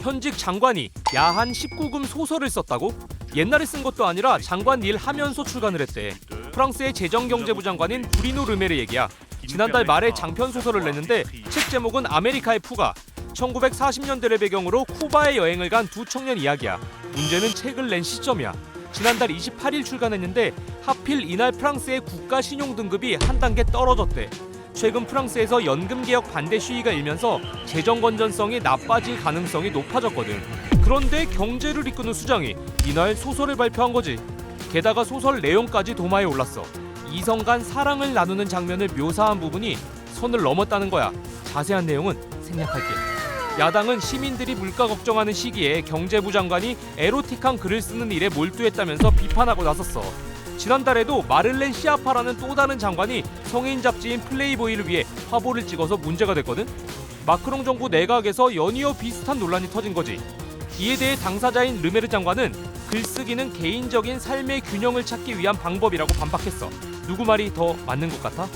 현직 장관이 야한 19금 소설을 썼다고? 옛날에 쓴 것도 아니라 장관 일 하면서 출간을 했대. 프랑스의 재정경제부 장관인 브리노 르메르 얘기야. 지난달 말에 장편 소설을 냈는데 책 제목은 아메리카의 푸가. 1940년대를 배경으로 쿠바에 여행을 간 두 청년 이야기야. 문제는 책을 낸 시점이야. 지난달 28일 출간했는데 하필 이날 프랑스의 국가 신용 등급이 한 단계 떨어졌대. 최근 프랑스에서 연금 개혁 반대 시위가 일면서 재정 건전성이 나빠질 가능성이 높아졌거든. 그런데 경제를 이끄는 수장이 이날 소설을 발표한 거지. 게다가 소설 내용까지 도마에 올랐어. 이성 간 사랑을 나누는 장면을 묘사한 부분이 선을 넘었다는 거야. 자세한 내용은 생략할게. 야당은 시민들이 물가 걱정하는 시기에 경제부 장관이 에로틱한 글을 쓰는 일에 몰두했다면서 비판하고 나섰어. 지난달에도 마를렌 시아파라는 또 다른 장관이 성인 잡지인 플레이보이를 위해 화보를 찍어서 문제가 됐거든. 마크롱 정부 내각에서 연이어 비슷한 논란이 터진 거지. 이에 대해 당사자인 르메르 장관은 글쓰기는 개인적인 삶의 균형을 찾기 위한 방법이라고 반박했어. 누구 말이 더 맞는 것 같아?